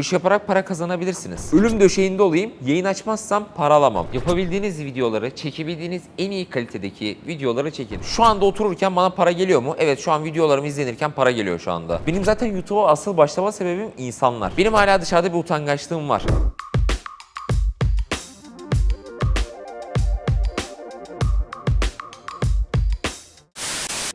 Bu işi yaparak para kazanabilirsiniz. Ölüm döşeğinde olayım, yayın açmazsam para alamam. Yapabildiğiniz videoları, çekebildiğiniz en iyi kalitedeki videoları çekin. Şu anda otururken bana para geliyor mu? Evet şu an videolarım izlenirken para geliyor şu anda. Benim zaten YouTube'a asıl başlama sebebim insanlar. Benim hala dışarıda bir utangaçlığım var.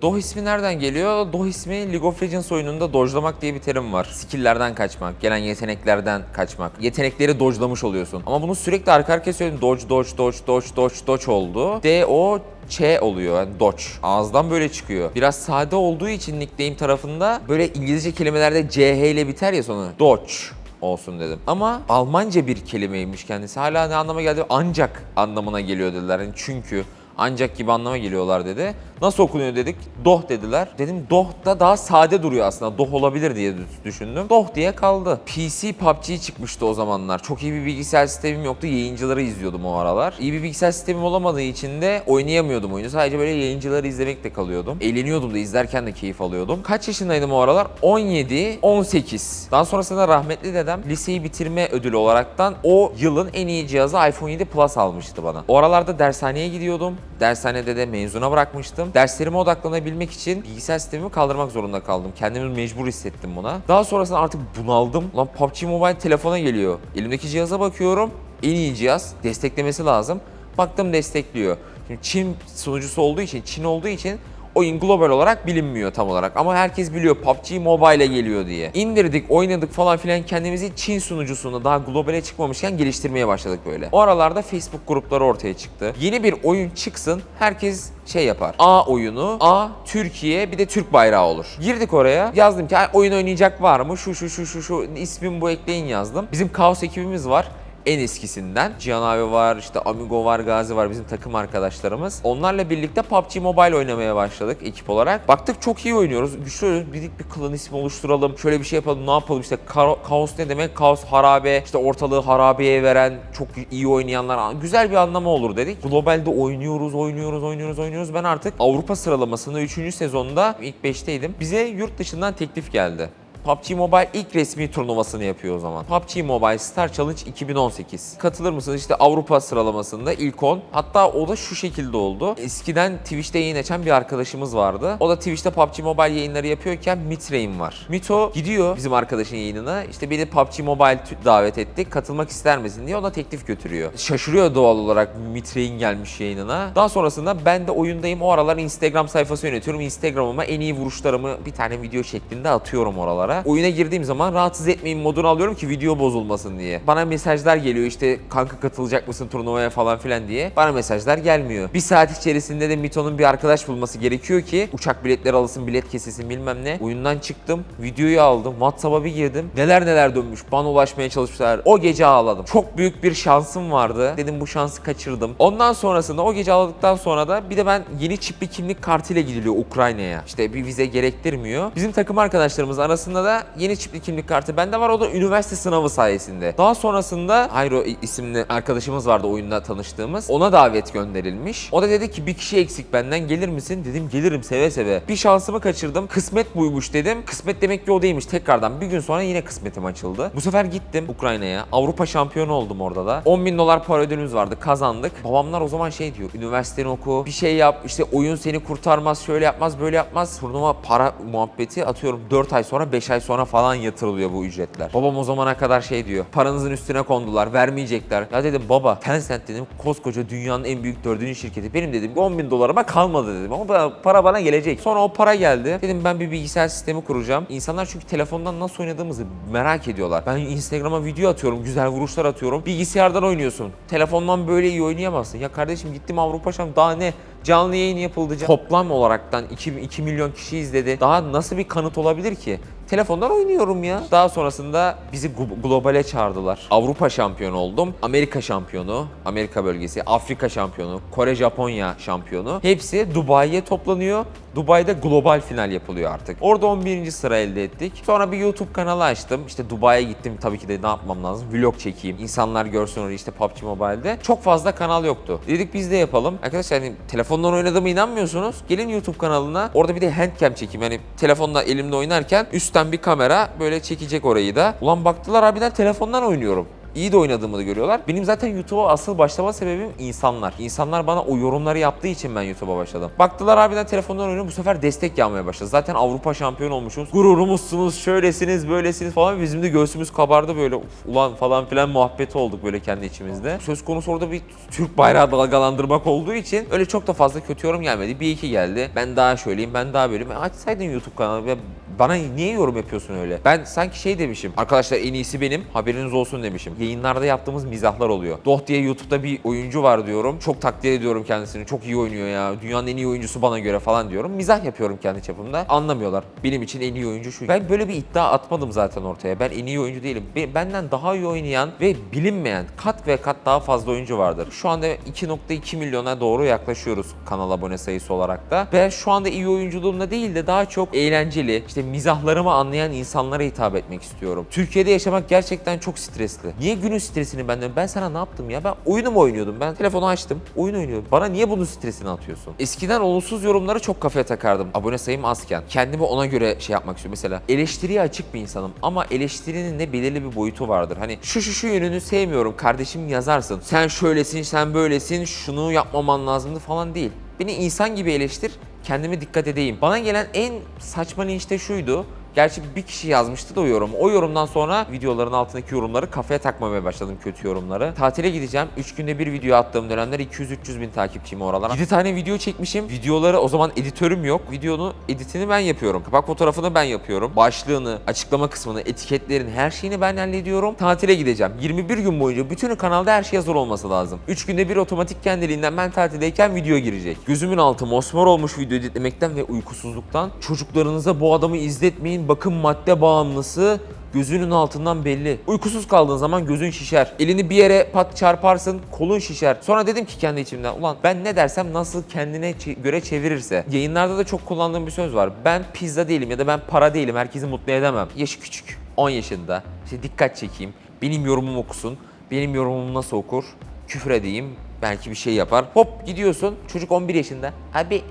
Doh ismi nereden geliyor? Doh ismi League of Legends oyununda dojlamak diye bir terim var. Skill'lerden kaçmak, gelen yeteneklerden kaçmak. Yetenekleri dojlamış oluyorsun. Ama bunu sürekli arka arkaya söyledim. Dodge, dodge, dodge, dodge, dodge, dodge oldu. D-O Ç oluyor yani Dodge. Ağızdan böyle çıkıyor. Biraz sade olduğu için nickname tarafında böyle İngilizce kelimelerde CH ile biter ya sonu. Dodge olsun dedim. Ama Almanca bir kelimeymiş kendisi. Hala ne anlama geldi? Ancak anlamına geliyor dediler. Yani çünkü ancak gibi anlama geliyorlar dedi. Nasıl okunuyor dedik. Doh dediler. Dedim doh da daha sade duruyor aslında. Doh olabilir diye düşündüm. Doh diye kaldı. PC PUBG çıkmıştı o zamanlar. Çok iyi bir bilgisayar sistemim yoktu. Yayıncıları izliyordum o aralar. İyi bir bilgisayar sistemim olamadığı için de oynayamıyordum oyunu. Sadece böyle yayıncıları izlemekle kalıyordum. Eğleniyordum da izlerken de keyif alıyordum. Kaç yaşındaydım o aralar? 17, 18. Daha sonrasında rahmetli dedem liseyi bitirme ödülü olaraktan o yılın en iyi cihazı iPhone 7 Plus almıştı bana. O aralarda dershaneye gidiyordum. Dershanede de mezuna bırakmıştım. Derslerime odaklanabilmek için bilgisayar sistemimi kaldırmak zorunda kaldım. Kendimi mecbur hissettim buna. Daha sonrasında artık bunaldım. Lan PUBG Mobile telefona geliyor. Elimdeki cihaza bakıyorum. En iyi cihaz. Desteklemesi lazım. Baktım destekliyor. Şimdi Çin sunucusu olduğu için, Çin olduğu için oyun global olarak bilinmiyor tam olarak ama herkes biliyor PUBG Mobile'e geliyor diye. İndirdik, oynadık falan filan kendimizi Çin sunucusunda daha globale çıkmamışken geliştirmeye başladık böyle. O aralarda Facebook grupları ortaya çıktı. Yeni bir oyun çıksın herkes şey yapar. A oyunu, A Türkiye bir de Türk bayrağı olur. Girdik oraya. Yazdım ki "Ay, oyun oynayacak var mı? Şu şu şu şu şu ismim bu ekleyin yazdım. Bizim Kaos ekibimiz var en eskisinden. Cihan abi var, işte Amigo var, Gazi var bizim takım arkadaşlarımız. Onlarla birlikte PUBG Mobile oynamaya başladık ekip olarak. Baktık çok iyi oynuyoruz. Güçlü oynuyoruz. Dedik bir klan ismi oluşturalım. Şöyle bir şey yapalım, ne yapalım işte Ka- Kaos ne demek? Kaos harabe. işte ortalığı harabeye veren, çok iyi oynayanlar. Güzel bir anlamı olur dedik. Globalde oynuyoruz, oynuyoruz, oynuyoruz, oynuyoruz. Ben artık Avrupa sıralamasında 3. sezonda ilk 5'teydim. Bize yurt dışından teklif geldi. PUBG Mobile ilk resmi turnuvasını yapıyor o zaman. PUBG Mobile Star Challenge 2018. Katılır mısınız? İşte Avrupa sıralamasında ilk 10. Hatta o da şu şekilde oldu. Eskiden Twitch'te yayın açan bir arkadaşımız vardı. O da Twitch'te PUBG Mobile yayınları yapıyorken Mitrain var. Mito gidiyor bizim arkadaşın yayınına. İşte beni PUBG Mobile davet etti. Katılmak ister misin diye ona teklif götürüyor. Şaşırıyor doğal olarak Mitrain gelmiş yayınına. Daha sonrasında ben de oyundayım. O aralar Instagram sayfası yönetiyorum. Instagram'ıma en iyi vuruşlarımı bir tane video şeklinde atıyorum oralara. Oyuna girdiğim zaman rahatsız etmeyin modunu alıyorum ki video bozulmasın diye. Bana mesajlar geliyor işte kanka katılacak mısın turnuvaya falan filan diye. Bana mesajlar gelmiyor. Bir saat içerisinde de Mito'nun bir arkadaş bulması gerekiyor ki uçak biletleri alsın, bilet kesilsin bilmem ne. Oyundan çıktım, videoyu aldım, WhatsApp'a bir girdim. Neler neler dönmüş, bana ulaşmaya çalışmışlar. O gece ağladım. Çok büyük bir şansım vardı. Dedim bu şansı kaçırdım. Ondan sonrasında o gece ağladıktan sonra da bir de ben yeni çipli kimlik kartıyla gidiliyor Ukrayna'ya. İşte bir vize gerektirmiyor. Bizim takım arkadaşlarımız arasında da yeni çipli kimlik kartı bende var. O da üniversite sınavı sayesinde. Daha sonrasında Hayro isimli arkadaşımız vardı oyunda tanıştığımız. Ona davet gönderilmiş. O da dedi ki bir kişi eksik benden gelir misin? Dedim gelirim seve seve. Bir şansımı kaçırdım. Kısmet buymuş dedim. Kısmet demek ki o değilmiş. Tekrardan bir gün sonra yine kısmetim açıldı. Bu sefer gittim Ukrayna'ya. Avrupa şampiyonu oldum orada da. 10 bin dolar para ödülümüz vardı. Kazandık. Babamlar o zaman şey diyor. Üniversiteni oku. Bir şey yap. işte oyun seni kurtarmaz. Şöyle yapmaz böyle yapmaz. Turnuva para muhabbeti atıyorum 4 ay sonra 5 ay sonra falan yatırılıyor bu ücretler. Babam o zamana kadar şey diyor. Paranızın üstüne kondular. Vermeyecekler. Ya dedim baba Tencent dedim koskoca dünyanın en büyük dördüncü şirketi. Benim dedim 10 bin dolarıma kalmadı dedim. Ama para bana gelecek. Sonra o para geldi. Dedim ben bir bilgisayar sistemi kuracağım. İnsanlar çünkü telefondan nasıl oynadığımızı merak ediyorlar. Ben Instagram'a video atıyorum. Güzel vuruşlar atıyorum. Bilgisayardan oynuyorsun. Telefondan böyle iyi oynayamazsın. Ya kardeşim gittim Avrupa Şam daha ne? Canlı yayın yapıldı. Toplam olaraktan 2, 2 milyon kişi izledi. Daha nasıl bir kanıt olabilir ki? Telefondan oynuyorum ya. Daha sonrasında bizi glo- globale çağırdılar. Avrupa şampiyonu oldum. Amerika şampiyonu, Amerika bölgesi, Afrika şampiyonu, Kore Japonya şampiyonu. Hepsi Dubai'ye toplanıyor. Dubai'de global final yapılıyor artık. Orada 11. sıra elde ettik. Sonra bir YouTube kanalı açtım. İşte Dubai'ye gittim. Tabii ki de ne yapmam lazım? Vlog çekeyim. İnsanlar görsün orayı işte PUBG Mobile'de. Çok fazla kanal yoktu. Dedik biz de yapalım. Arkadaşlar hani telefondan oynadığıma inanmıyorsunuz. Gelin YouTube kanalına. Orada bir de handcam çekeyim. Yani telefonla elimde oynarken üstten bir kamera böyle çekecek orayı da. Ulan baktılar harbiden telefondan oynuyorum iyi de oynadığımı da görüyorlar. Benim zaten YouTube'a asıl başlama sebebim insanlar. İnsanlar bana o yorumları yaptığı için ben YouTube'a başladım. Baktılar harbiden telefondan oynuyorum bu sefer destek yağmaya başladı. Zaten Avrupa şampiyon olmuşuz. Gururumuzsunuz, şöylesiniz, böylesiniz falan. Bizim de göğsümüz kabardı böyle "Uf, ulan falan filan muhabbeti olduk böyle kendi içimizde. Söz konusu orada bir Türk bayrağı dalgalandırmak olduğu için öyle çok da fazla kötü yorum gelmedi. Bir iki geldi. Ben daha şöyleyim, ben daha böyleyim. E, Açsaydın YouTube kanalı bana niye yorum yapıyorsun öyle? Ben sanki şey demişim. Arkadaşlar en iyisi benim. Haberiniz olsun demişim. Yayınlarda yaptığımız mizahlar oluyor. Doh diye YouTube'da bir oyuncu var diyorum. Çok takdir ediyorum kendisini. Çok iyi oynuyor ya. Dünyanın en iyi oyuncusu bana göre falan diyorum. Mizah yapıyorum kendi çapımda. Anlamıyorlar. Benim için en iyi oyuncu şu. Ben böyle bir iddia atmadım zaten ortaya. Ben en iyi oyuncu değilim. Be- Benden daha iyi oynayan ve bilinmeyen kat ve kat daha fazla oyuncu vardır. Şu anda 2.2 milyona doğru yaklaşıyoruz kanal abone sayısı olarak da. Ve şu anda iyi oyunculuğumda değil de daha çok eğlenceli, işte mizahlarımı anlayan insanlara hitap etmek istiyorum. Türkiye'de yaşamak gerçekten çok stresli. Niye günün stresini benden? Ben sana ne yaptım ya? Ben oyunu mu oynuyordum? Ben telefonu açtım, oyun oynuyordum. Bana niye bunun stresini atıyorsun? Eskiden olumsuz yorumları çok kafaya takardım. Abone sayım azken. Kendimi ona göre şey yapmak istiyorum. Mesela eleştiriye açık bir insanım ama eleştirinin de belirli bir boyutu vardır. Hani şu şu şu yönünü sevmiyorum kardeşim yazarsın. Sen şöylesin, sen böylesin, şunu yapmaman lazımdı falan değil. Beni insan gibi eleştir, kendime dikkat edeyim. Bana gelen en saçma linç şuydu. Gerçi bir kişi yazmıştı da o yorum. O yorumdan sonra videoların altındaki yorumları kafaya takmamaya başladım kötü yorumları. Tatile gideceğim. 3 günde bir video attığım dönemler 200-300 bin takipçiyim oralara. 7 tane video çekmişim. Videoları o zaman editörüm yok. Videonun editini ben yapıyorum. Kapak fotoğrafını ben yapıyorum. Başlığını, açıklama kısmını, etiketlerin her şeyini ben hallediyorum. Tatile gideceğim. 21 gün boyunca bütün kanalda her şey hazır olması lazım. 3 günde bir otomatik kendiliğinden ben tatildeyken video girecek. Gözümün altı mosmor olmuş video editlemekten ve uykusuzluktan. Çocuklarınıza bu adamı izletmeyin. Bakın madde bağımlısı gözünün altından belli. Uykusuz kaldığın zaman gözün şişer. Elini bir yere pat çarparsın, kolun şişer. Sonra dedim ki kendi içimden ulan ben ne dersem nasıl kendine göre çevirirse. Yayınlarda da çok kullandığım bir söz var. Ben pizza değilim ya da ben para değilim. Herkesi mutlu edemem. Yaşı küçük. 10 yaşında. İşte dikkat çekeyim. Benim yorumumu okusun. Benim yorumumu nasıl okur? Küfür edeyim. Belki bir şey yapar. Hop gidiyorsun. Çocuk 11 yaşında. Abi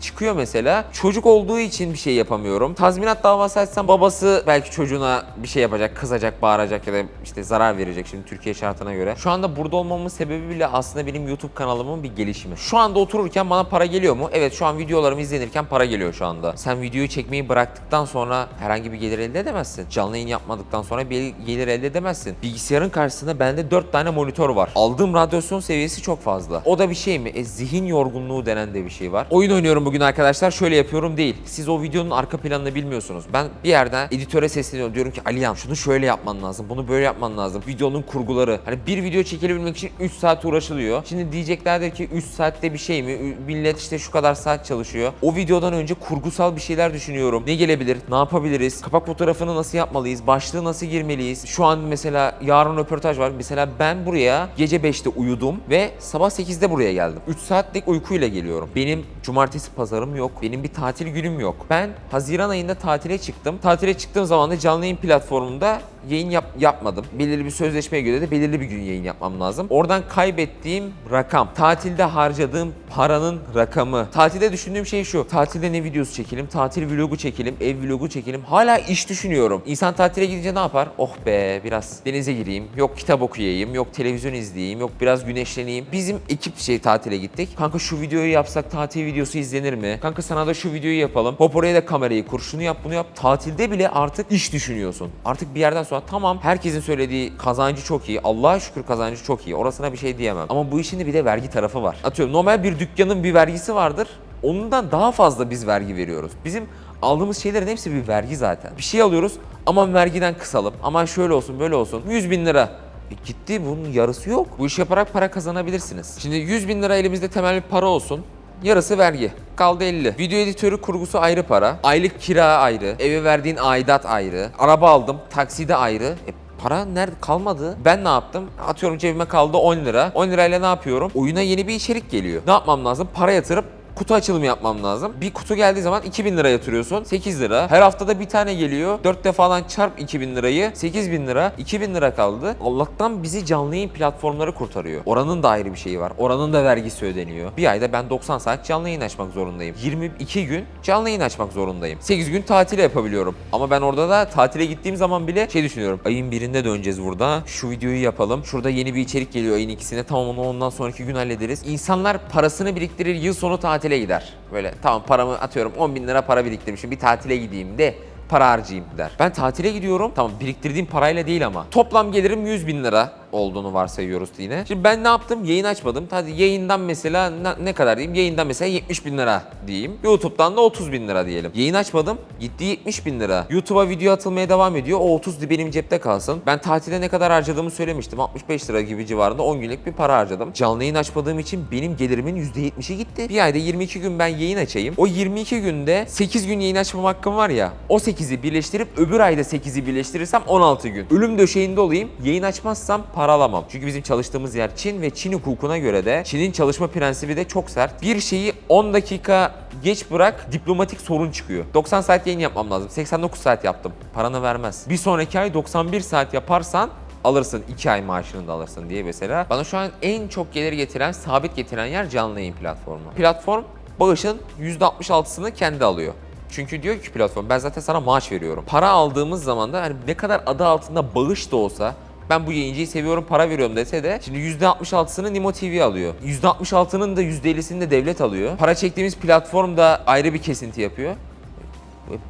çıkıyor mesela. Çocuk olduğu için bir şey yapamıyorum. Tazminat davası açsam babası belki çocuğuna bir şey yapacak, kızacak, bağıracak ya da işte zarar verecek şimdi Türkiye şartına göre. Şu anda burada olmamın sebebi bile aslında benim YouTube kanalımın bir gelişimi. Şu anda otururken bana para geliyor mu? Evet şu an videolarım izlenirken para geliyor şu anda. Sen videoyu çekmeyi bıraktıktan sonra herhangi bir gelir elde edemezsin. Canlı yayın yapmadıktan sonra bir gelir elde edemezsin. Bilgisayarın karşısında bende 4 tane monitör var. Aldığım radyasyon seviyesi çok fazla. O da bir şey mi? E, zihin yorgunluğu denen de bir şey var. Oyun oynuyorum bugün arkadaşlar. Şöyle yapıyorum değil. Siz o videonun arka planını bilmiyorsunuz. Ben bir yerden editöre sesleniyorum. Diyorum ki Aliyan şunu şöyle yapman lazım. Bunu böyle yapman lazım. Videonun kurguları. Hani bir video çekilebilmek için 3 saat uğraşılıyor. Şimdi diyeceklerdir ki 3 saatte bir şey mi? Millet işte şu kadar saat çalışıyor. O videodan önce kurgusal bir şeyler düşünüyorum. Ne gelebilir? Ne yapabiliriz? Kapak fotoğrafını nasıl yapmalıyız? Başlığı nasıl girmeliyiz? Şu an mesela yarın röportaj var. Mesela ben buraya gece 5'te uyudum ve sabah 8'de buraya geldim. 3 saatlik uykuyla geliyorum. Benim cumartesi pazarım yok. Benim bir tatil günüm yok. Ben Haziran ayında tatile çıktım. Tatile çıktığım zaman da canlı yayın platformunda yayın yap- yapmadım. Belirli bir sözleşmeye göre de belirli bir gün yayın yapmam lazım. Oradan kaybettiğim rakam, tatilde harcadığım paranın rakamı. Tatilde düşündüğüm şey şu. Tatilde ne videosu çekelim? Tatil vlogu çekelim, ev vlogu çekelim. Hala iş düşünüyorum. İnsan tatile gidince ne yapar? Oh be biraz denize gireyim. Yok kitap okuyayım. Yok televizyon izleyeyim. Yok biraz güneşleneyim. Bizim ekip şey tatile gittik. Kanka şu videoyu yapsak tatil videosu izlenir mi? Kanka sana da şu videoyu yapalım. Hop oraya da kamerayı kur. Şunu yap bunu yap. Tatilde bile artık iş düşünüyorsun. Artık bir yerden sonra tamam herkesin söylediği kazancı çok iyi. Allah'a şükür kazancı çok iyi. Orasına bir şey diyemem. Ama bu işin de bir de vergi tarafı var. Atıyorum normal bir dükkanın bir vergisi vardır. Ondan daha fazla biz vergi veriyoruz. Bizim aldığımız şeylerin hepsi bir vergi zaten. Bir şey alıyoruz aman vergiden kısalım. Aman şöyle olsun böyle olsun. 100 bin lira. E gitti bunun yarısı yok. Bu iş yaparak para kazanabilirsiniz. Şimdi 100 bin lira elimizde temel bir para olsun. Yarısı vergi. Kaldı 50. Video editörü kurgusu ayrı para. Aylık kira ayrı. Eve verdiğin aidat ayrı. Araba aldım. Takside ayrı. E para nerede kalmadı? Ben ne yaptım? Atıyorum cebime kaldı 10 lira. 10 lirayla ne yapıyorum? Oyuna yeni bir içerik geliyor. Ne yapmam lazım? Para yatırıp kutu açılımı yapmam lazım. Bir kutu geldiği zaman 2000 lira yatırıyorsun. 8 lira. Her haftada bir tane geliyor. 4 defadan çarp 2000 lirayı. 8000 lira. 2000 lira kaldı. Allah'tan bizi canlı yayın platformları kurtarıyor. Oranın da ayrı bir şeyi var. Oranın da vergisi ödeniyor. Bir ayda ben 90 saat canlı yayın açmak zorundayım. 22 gün canlı yayın açmak zorundayım. 8 gün tatil yapabiliyorum. Ama ben orada da tatile gittiğim zaman bile şey düşünüyorum. Ayın birinde döneceğiz burada. Şu videoyu yapalım. Şurada yeni bir içerik geliyor ayın ikisine. Tamam onu ondan sonraki gün hallederiz. İnsanlar parasını biriktirir yıl sonu tatile gider. Böyle tamam paramı atıyorum 10 bin lira para biriktirmişim bir tatile gideyim de para harcayayım der. Ben tatile gidiyorum. Tamam biriktirdiğim parayla değil ama. Toplam gelirim 100 bin lira olduğunu varsayıyoruz yine. Şimdi ben ne yaptım? Yayın açmadım. Hadi yayından mesela ne, kadar diyeyim? Yayından mesela 70 bin lira diyeyim. YouTube'dan da 30 bin lira diyelim. Yayın açmadım. Gitti 70 bin lira. YouTube'a video atılmaya devam ediyor. O 30 benim cepte kalsın. Ben tatilde ne kadar harcadığımı söylemiştim. 65 lira gibi civarında 10 günlük bir para harcadım. Canlı yayın açmadığım için benim gelirimin %70'i gitti. Bir ayda 22 gün ben yayın açayım. O 22 günde 8 gün yayın açmam hakkım var ya. O 8'i birleştirip öbür ayda 8'i birleştirirsem 16 gün. Ölüm döşeğinde olayım. Yayın açmazsam para alamam. Çünkü bizim çalıştığımız yer Çin ve Çin hukukuna göre de Çin'in çalışma prensibi de çok sert. Bir şeyi 10 dakika geç bırak diplomatik sorun çıkıyor. 90 saat yayın yapmam lazım. 89 saat yaptım. Paranı vermez. Bir sonraki ay 91 saat yaparsan alırsın 2 ay maaşını da alırsın diye mesela. Bana şu an en çok gelir getiren, sabit getiren yer canlı yayın platformu. Platform bağışın %66'sını kendi alıyor. Çünkü diyor ki platform ben zaten sana maaş veriyorum. Para aldığımız zaman da hani ne kadar adı altında bağış da olsa ben bu yayıncıyı seviyorum para veriyorum dese de şimdi %66'sını Nimo TV alıyor. %66'nın da %50'sini de devlet alıyor. Para çektiğimiz platform da ayrı bir kesinti yapıyor.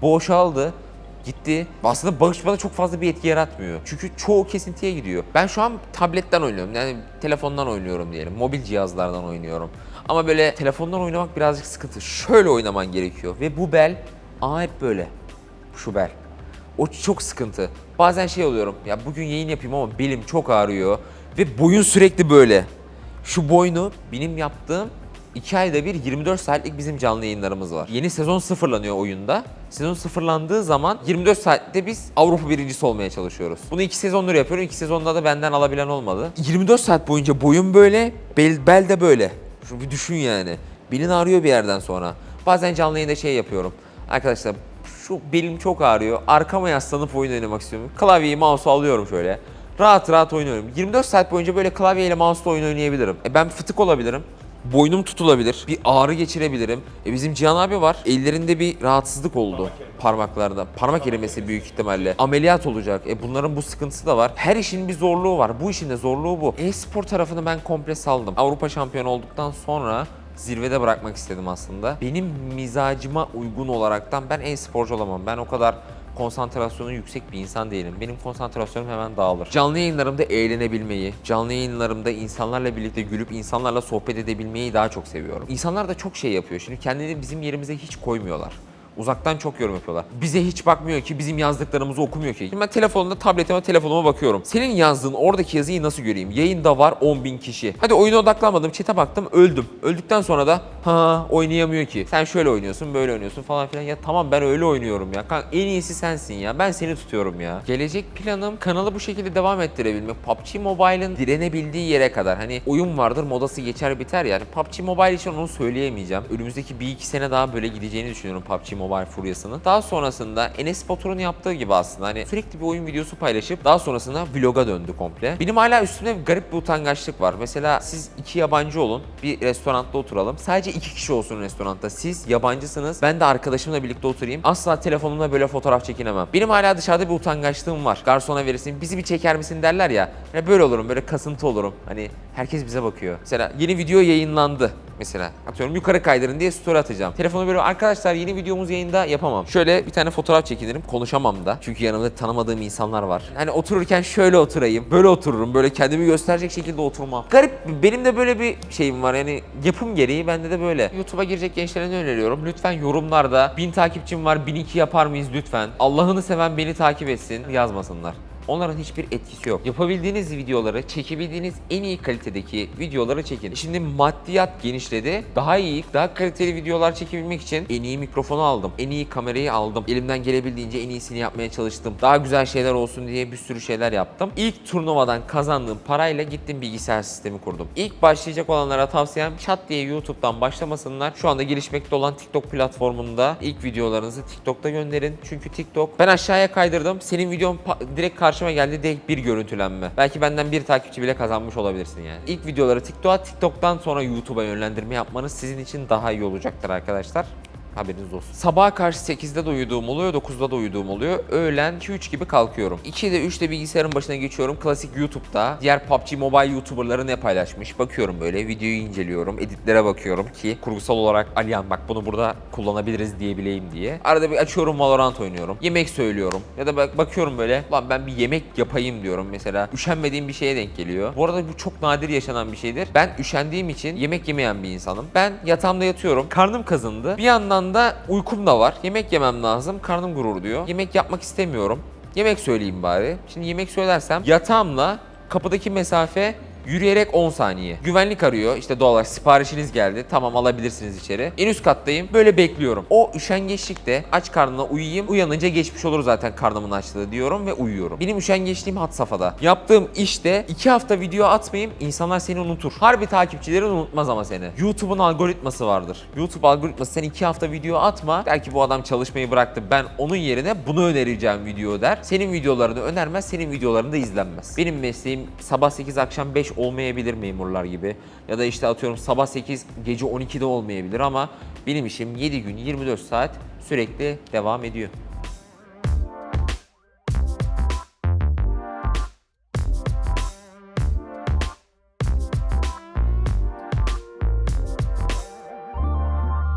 Boşaldı. Gitti. Aslında bağış bana çok fazla bir etki yaratmıyor. Çünkü çoğu kesintiye gidiyor. Ben şu an tabletten oynuyorum. Yani telefondan oynuyorum diyelim. Mobil cihazlardan oynuyorum. Ama böyle telefondan oynamak birazcık sıkıntı. Şöyle oynaman gerekiyor. Ve bu bel, aa hep böyle. Şu bel. O çok sıkıntı. Bazen şey oluyorum. Ya bugün yayın yapayım ama belim çok ağrıyor. Ve boyun sürekli böyle. Şu boynu benim yaptığım 2 ayda bir 24 saatlik bizim canlı yayınlarımız var. Yeni sezon sıfırlanıyor oyunda. Sezon sıfırlandığı zaman 24 saatte biz Avrupa birincisi olmaya çalışıyoruz. Bunu 2 sezondur yapıyorum. 2 sezonda da benden alabilen olmadı. 24 saat boyunca boyun böyle, bel, bel de böyle. Şunu bir düşün yani. Belin ağrıyor bir yerden sonra. Bazen canlı yayında şey yapıyorum. Arkadaşlar şu belim çok ağrıyor. Arkama yaslanıp oyun oynamak istiyorum. Klavyeyi, mouse'u alıyorum şöyle. Rahat rahat oynuyorum. 24 saat boyunca böyle klavyeyle mouse'la oyun oynayabilirim. E ben fıtık olabilirim. Boynum tutulabilir. Bir ağrı geçirebilirim. E bizim Cihan abi var. Ellerinde bir rahatsızlık oldu. Parmaklarda. Parmak erimesi büyük ihtimalle. Ameliyat olacak. E bunların bu sıkıntısı da var. Her işin bir zorluğu var. Bu işin de zorluğu bu. E-spor tarafını ben komple saldım. Avrupa şampiyonu olduktan sonra zirvede bırakmak istedim aslında. Benim mizacıma uygun olaraktan ben e-sporcu olamam. Ben o kadar konsantrasyonu yüksek bir insan değilim. Benim konsantrasyonum hemen dağılır. Canlı yayınlarımda eğlenebilmeyi, canlı yayınlarımda insanlarla birlikte gülüp insanlarla sohbet edebilmeyi daha çok seviyorum. İnsanlar da çok şey yapıyor. Şimdi kendileri bizim yerimize hiç koymuyorlar. Uzaktan çok yorum yapıyorlar. Bize hiç bakmıyor ki, bizim yazdıklarımızı okumuyor ki. Şimdi ben telefonumda, tabletime, telefonuma bakıyorum. Senin yazdığın oradaki yazıyı nasıl göreyim? Yayında var 10 bin kişi. Hadi oyuna odaklanmadım, chat'e baktım, öldüm. Öldükten sonra da ha oynayamıyor ki. Sen şöyle oynuyorsun, böyle oynuyorsun falan filan. Ya tamam ben öyle oynuyorum ya. Kanka, en iyisi sensin ya. Ben seni tutuyorum ya. Gelecek planım kanalı bu şekilde devam ettirebilmek. PUBG Mobile'ın direnebildiği yere kadar. Hani oyun vardır, modası geçer biter yani. PUBG Mobile için onu söyleyemeyeceğim. Önümüzdeki bir iki sene daha böyle gideceğini düşünüyorum PUBG Mobile furyasının. Daha sonrasında Enes Batur'un yaptığı gibi aslında hani sürekli bir oyun videosu paylaşıp daha sonrasında vloga döndü komple. Benim hala üstümde garip bir utangaçlık var. Mesela siz iki yabancı olun, bir restoranda oturalım. Sadece iki kişi olsun restoranda. Siz yabancısınız, ben de arkadaşımla birlikte oturayım. Asla telefonumla böyle fotoğraf çekinemem. Benim hala dışarıda bir utangaçlığım var. Garsona verirsin, bizi bir çeker misin derler ya. Hani böyle olurum, böyle kasıntı olurum. Hani herkes bize bakıyor. Mesela yeni video yayınlandı mesela. Atıyorum yukarı kaydırın diye story atacağım. Telefonu böyle arkadaşlar yeni videomuz yayında yapamam. Şöyle bir tane fotoğraf çekinirim. Konuşamam da. Çünkü yanımda tanımadığım insanlar var. Hani otururken şöyle oturayım. Böyle otururum. Böyle kendimi gösterecek şekilde oturmam. Garip. Benim de böyle bir şeyim var. Yani yapım gereği bende de böyle. YouTube'a girecek gençlere ne öneriyorum? Lütfen yorumlarda 1000 takipçim var 1002 yapar mıyız lütfen? Allah'ını seven beni takip etsin yazmasınlar. Onların hiçbir etkisi yok. Yapabildiğiniz videoları, çekebildiğiniz en iyi kalitedeki videoları çekin. Şimdi maddiyat genişledi. Daha iyi, daha kaliteli videolar çekebilmek için en iyi mikrofonu aldım. En iyi kamerayı aldım. Elimden gelebildiğince en iyisini yapmaya çalıştım. Daha güzel şeyler olsun diye bir sürü şeyler yaptım. İlk turnuvadan kazandığım parayla gittim bilgisayar sistemi kurdum. İlk başlayacak olanlara tavsiyem çat diye YouTube'dan başlamasınlar. Şu anda gelişmekte olan TikTok platformunda ilk videolarınızı TikTok'ta gönderin. Çünkü TikTok ben aşağıya kaydırdım. Senin videon direkt karşıma geldi. Direkt bir görüntülenme. Belki benden bir takipçi bile kazanmış olabilirsin yani. İlk videoları TikTok'a, TikTok'tan sonra YouTube'a yönlendirme yapmanız sizin için daha iyi olacaktır arkadaşlar. Haberiniz olsun. Sabaha karşı 8'de de uyuduğum oluyor, 9'da da uyuduğum oluyor. Öğlen 2-3 gibi kalkıyorum. 2'de 3'te bilgisayarın başına geçiyorum. Klasik YouTube'da diğer PUBG Mobile YouTuber'ları ne paylaşmış? Bakıyorum böyle, videoyu inceliyorum, editlere bakıyorum ki kurgusal olarak Aliyan bak bunu burada kullanabiliriz diyebileyim diye. Arada bir açıyorum Valorant oynuyorum. Yemek söylüyorum. Ya da bak bakıyorum böyle, lan ben bir yemek yapayım diyorum mesela. Üşenmediğim bir şeye denk geliyor. Bu arada bu çok nadir yaşanan bir şeydir. Ben üşendiğim için yemek yemeyen bir insanım. Ben yatağımda yatıyorum. Karnım kazındı. Bir yandan da uykum da var. Yemek yemem lazım. Karnım gurur diyor. Yemek yapmak istemiyorum. Yemek söyleyeyim bari. Şimdi yemek söylersem yatağımla kapıdaki mesafe Yürüyerek 10 saniye. Güvenlik arıyor. İşte doğal olarak siparişiniz geldi. Tamam alabilirsiniz içeri. En üst kattayım. Böyle bekliyorum. O üşengeçlikte aç karnına uyuyayım. Uyanınca geçmiş olur zaten karnımın açlığı diyorum ve uyuyorum. Benim üşengeçliğim had safhada. Yaptığım işte 2 hafta video atmayayım. insanlar seni unutur. Harbi takipçilerin unutmaz ama seni. YouTube'un algoritması vardır. YouTube algoritması sen 2 hafta video atma. Der ki bu adam çalışmayı bıraktı. Ben onun yerine bunu önereceğim video der. Senin videolarını önermez. Senin videoların da izlenmez. Benim mesleğim sabah 8 akşam 5 olmayabilir memurlar gibi. Ya da işte atıyorum sabah 8 gece 12'de olmayabilir ama benim işim 7 gün 24 saat sürekli devam ediyor.